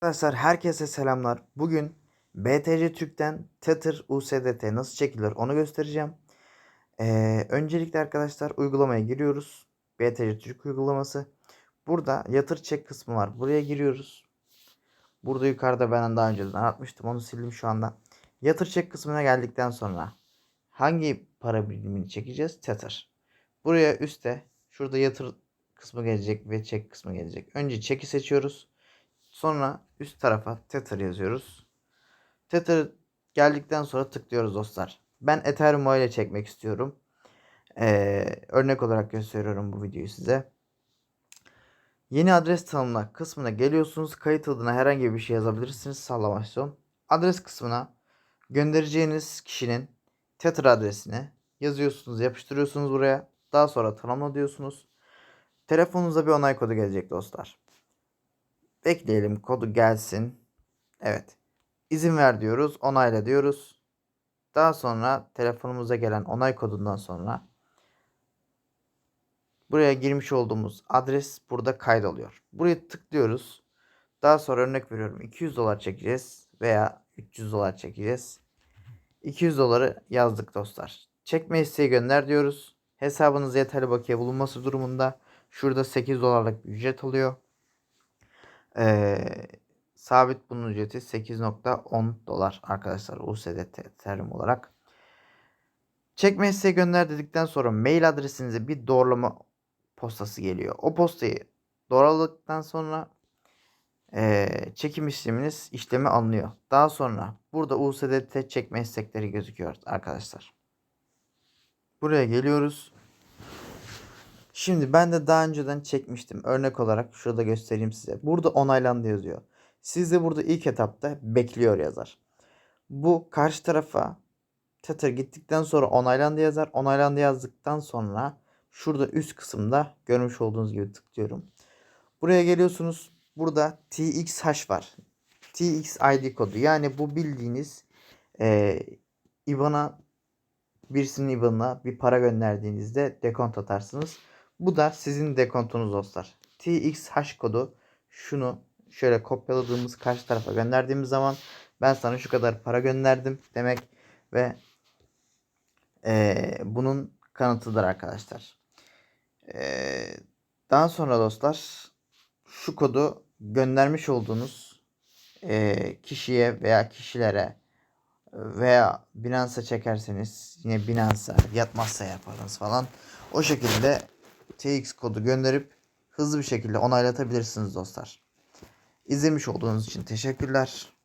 Arkadaşlar herkese selamlar. Bugün BTC Türk'ten Tether USDT nasıl çekilir onu göstereceğim. Ee, öncelikle arkadaşlar uygulamaya giriyoruz. BTC Türk uygulaması. Burada yatır çek kısmı var. Buraya giriyoruz. Burada yukarıda ben daha önceden atmıştım. Onu sildim şu anda. Yatır çek kısmına geldikten sonra hangi para birimini çekeceğiz? Tether. Buraya üstte şurada yatır kısmı gelecek ve çek kısmı gelecek. Önce çeki seçiyoruz. Sonra üst tarafa Tether yazıyoruz. Tether geldikten sonra tıklıyoruz dostlar. Ben Ethereum ile çekmek istiyorum. Ee, örnek olarak gösteriyorum bu videoyu size. Yeni adres tanımla kısmına geliyorsunuz. Kayıt adına herhangi bir şey yazabilirsiniz. Sallamasyon. Adres kısmına göndereceğiniz kişinin Tether adresini yazıyorsunuz, yapıştırıyorsunuz buraya. Daha sonra tanımla diyorsunuz. Telefonunuza bir onay kodu gelecek dostlar. Bekleyelim kodu gelsin. Evet. İzin ver diyoruz. Onayla diyoruz. Daha sonra telefonumuza gelen onay kodundan sonra buraya girmiş olduğumuz adres burada kaydoluyor. Buraya tıklıyoruz. Daha sonra örnek veriyorum 200 dolar çekeceğiz veya 300 dolar çekeceğiz. 200 doları yazdık dostlar. Çekme isteği gönder diyoruz. Hesabınızda yeterli bakiye bulunması durumunda şurada 8 dolarlık bir ücret alıyor. Ee, sabit bunun ücreti 8.10 dolar arkadaşlar USDT terim olarak. Çekme isteği gönder dedikten sonra mail adresinize bir doğrulama postası geliyor. O postayı doğruladıktan sonra ee, çekim işleminiz işlemi alınıyor. Daha sonra burada USDT çekme istekleri gözüküyor arkadaşlar. Buraya geliyoruz. Şimdi ben de daha önceden çekmiştim. Örnek olarak şurada göstereyim size. Burada onaylandı yazıyor. Siz de burada ilk etapta bekliyor yazar. Bu karşı tarafa Tether gittikten sonra onaylandı yazar. Onaylandı yazdıktan sonra şurada üst kısımda görmüş olduğunuz gibi tıklıyorum. Buraya geliyorsunuz. Burada TXH var. TX ID kodu. Yani bu bildiğiniz e, IBAN'a birisinin IBAN'ına bir para gönderdiğinizde dekont atarsınız. Bu da sizin dekontunuz dostlar. TXH kodu şunu şöyle kopyaladığımız karşı tarafa gönderdiğimiz zaman ben sana şu kadar para gönderdim demek ve e, bunun kanıtıdır arkadaşlar. E, daha sonra dostlar şu kodu göndermiş olduğunuz e, kişiye veya kişilere veya Binance'a çekerseniz yine Binance'a yatmazsa yaparız falan. O şekilde TX kodu gönderip hızlı bir şekilde onaylatabilirsiniz dostlar. İzlemiş olduğunuz için teşekkürler.